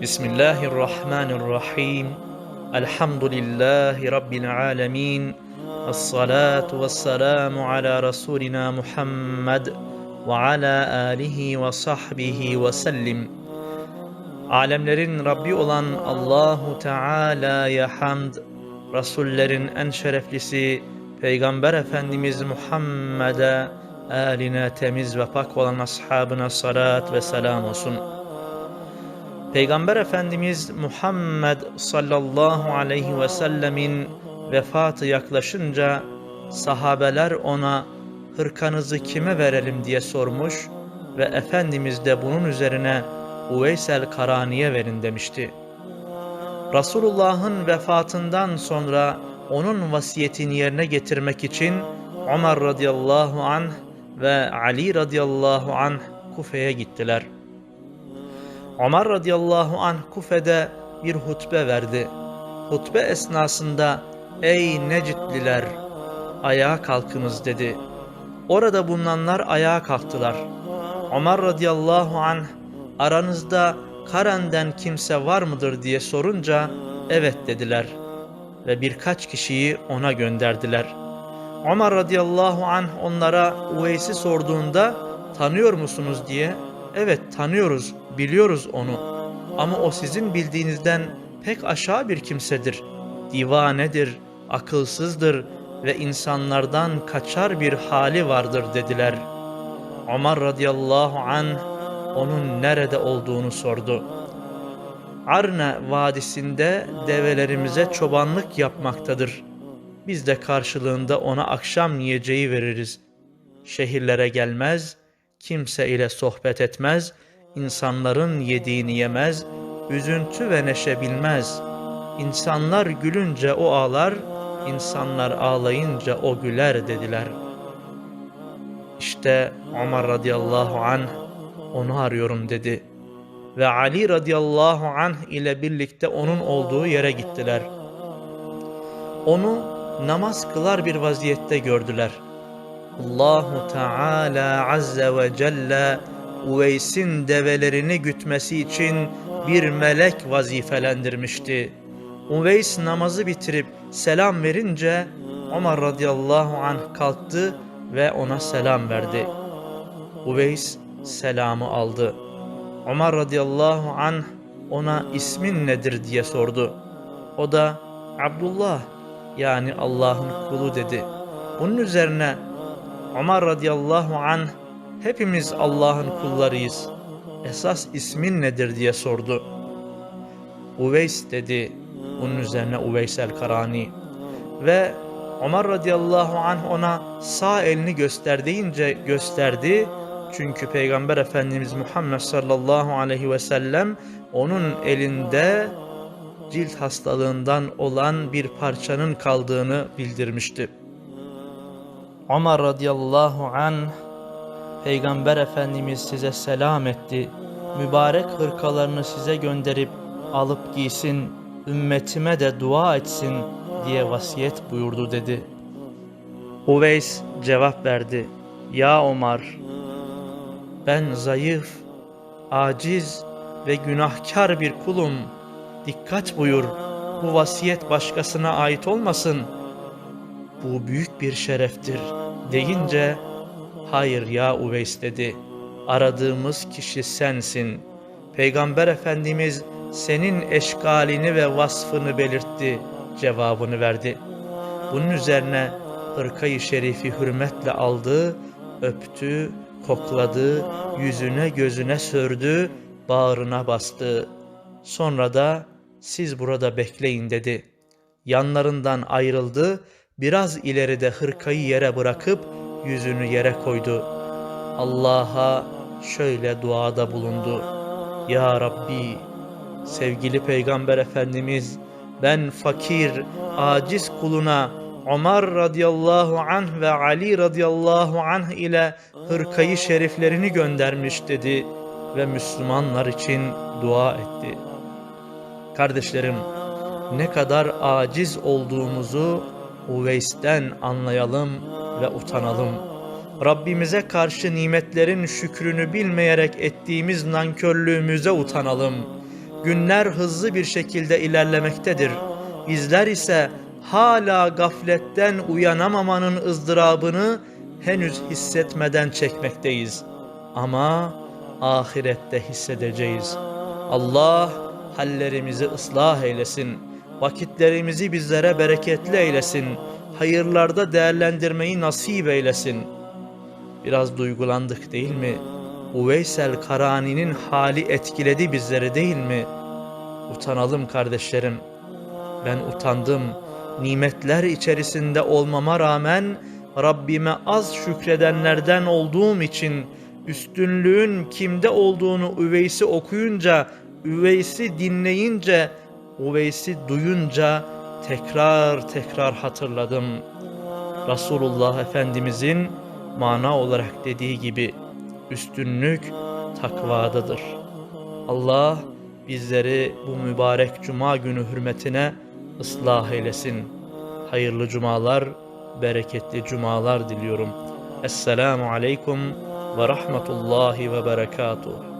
Bismillahirrahmanirrahim. Elhamdülillahi Rabbil alemin. Esselatu vesselamu ala Resulina Muhammed ve ala alihi ve sahbihi ve sellim. Alemlerin Rabbi olan Allahu Teala'ya hamd, Resullerin en şereflisi Peygamber Efendimiz Muhammed'e, aline temiz ve pak olan ashabına salat ve selam olsun.'' Peygamber Efendimiz Muhammed sallallahu aleyhi ve sellemin vefatı yaklaşınca sahabeler ona hırkanızı kime verelim diye sormuş ve Efendimiz de bunun üzerine Uveysel Karani'ye verin demişti. Resulullah'ın vefatından sonra onun vasiyetini yerine getirmek için Ömer radıyallahu anh ve Ali radıyallahu anh Kufe'ye gittiler. Ömer radıyallahu anh Kufe'de bir hutbe verdi. Hutbe esnasında ey Necitliler ayağa kalkınız dedi. Orada bulunanlar ayağa kalktılar. Ömer radıyallahu anh aranızda Karen'den kimse var mıdır diye sorunca evet dediler ve birkaç kişiyi ona gönderdiler. Ömer radıyallahu anh onlara Uveys'i sorduğunda tanıyor musunuz diye evet tanıyoruz biliyoruz onu ama o sizin bildiğinizden pek aşağı bir kimsedir. Divanedir, akılsızdır ve insanlardan kaçar bir hali vardır dediler. Ömer radıyallahu anh onun nerede olduğunu sordu. Arne vadisinde develerimize çobanlık yapmaktadır. Biz de karşılığında ona akşam yiyeceği veririz. Şehirlere gelmez, kimse ile sohbet etmez, insanların yediğini yemez, üzüntü ve neşe bilmez. İnsanlar gülünce o ağlar, insanlar ağlayınca o güler dediler. İşte Ömer radıyallahu anh onu arıyorum dedi. Ve Ali radıyallahu anh ile birlikte onun olduğu yere gittiler. Onu namaz kılar bir vaziyette gördüler. Allahu Teala azze ve celle Uveys'in develerini gütmesi için bir melek vazifelendirmişti. Uveys namazı bitirip selam verince Ömer radıyallahu anh kalktı ve ona selam verdi. Uveys selamı aldı. Ömer radıyallahu anh ona ismin nedir diye sordu. O da Abdullah yani Allah'ın kulu dedi. Bunun üzerine Ömer radıyallahu anh hepimiz Allah'ın kullarıyız. Esas ismin nedir diye sordu. Uveys dedi. Bunun üzerine Uveys el-Karani. Ve Ömer radıyallahu anh ona sağ elini göster deyince gösterdi. Çünkü Peygamber Efendimiz Muhammed sallallahu aleyhi ve sellem onun elinde cilt hastalığından olan bir parçanın kaldığını bildirmişti. Ömer radıyallahu an Peygamber Efendimiz size selam etti. Mübarek hırkalarını size gönderip alıp giysin, ümmetime de dua etsin diye vasiyet buyurdu dedi. Uveys cevap verdi. Ya Ömer, ben zayıf, aciz ve günahkar bir kulum. Dikkat buyur, bu vasiyet başkasına ait olmasın. Bu büyük bir şereftir deyince, hayır ya Uveys dedi. Aradığımız kişi sensin. Peygamber Efendimiz senin eşkalini ve vasfını belirtti cevabını verdi. Bunun üzerine hırkayı şerifi hürmetle aldı, öptü, kokladı, yüzüne gözüne sördü, bağrına bastı. Sonra da siz burada bekleyin dedi. Yanlarından ayrıldı, biraz ileride hırkayı yere bırakıp yüzünü yere koydu. Allah'a şöyle duada bulundu. Ya Rabbi, sevgili Peygamber Efendimiz, ben fakir, aciz kuluna Ömer radıyallahu anh ve Ali radıyallahu anh ile hırkayı şeriflerini göndermiş dedi ve Müslümanlar için dua etti. Kardeşlerim, ne kadar aciz olduğumuzu Uveys'ten anlayalım ve utanalım. Rabbimize karşı nimetlerin şükrünü bilmeyerek ettiğimiz nankörlüğümüze utanalım. Günler hızlı bir şekilde ilerlemektedir. Bizler ise hala gafletten uyanamamanın ızdırabını henüz hissetmeden çekmekteyiz. Ama ahirette hissedeceğiz. Allah hallerimizi ıslah eylesin. Vakitlerimizi bizlere bereketli eylesin. Hayırlarda değerlendirmeyi nasip eylesin. Biraz duygulandık değil mi? Uveysel Karani'nin hali etkiledi bizleri değil mi? Utanalım kardeşlerim. Ben utandım. Nimetler içerisinde olmama rağmen Rabbime az şükredenlerden olduğum için üstünlüğün kimde olduğunu Üveys'i okuyunca, Üveys'i dinleyince, Üveys'i duyunca tekrar tekrar hatırladım. Resulullah Efendimizin mana olarak dediği gibi üstünlük takvadadır. Allah bizleri bu mübarek cuma günü hürmetine ıslah eylesin. Hayırlı cumalar, bereketli cumalar diliyorum. Esselamu aleyküm ve rahmetullahi ve berekatuhu.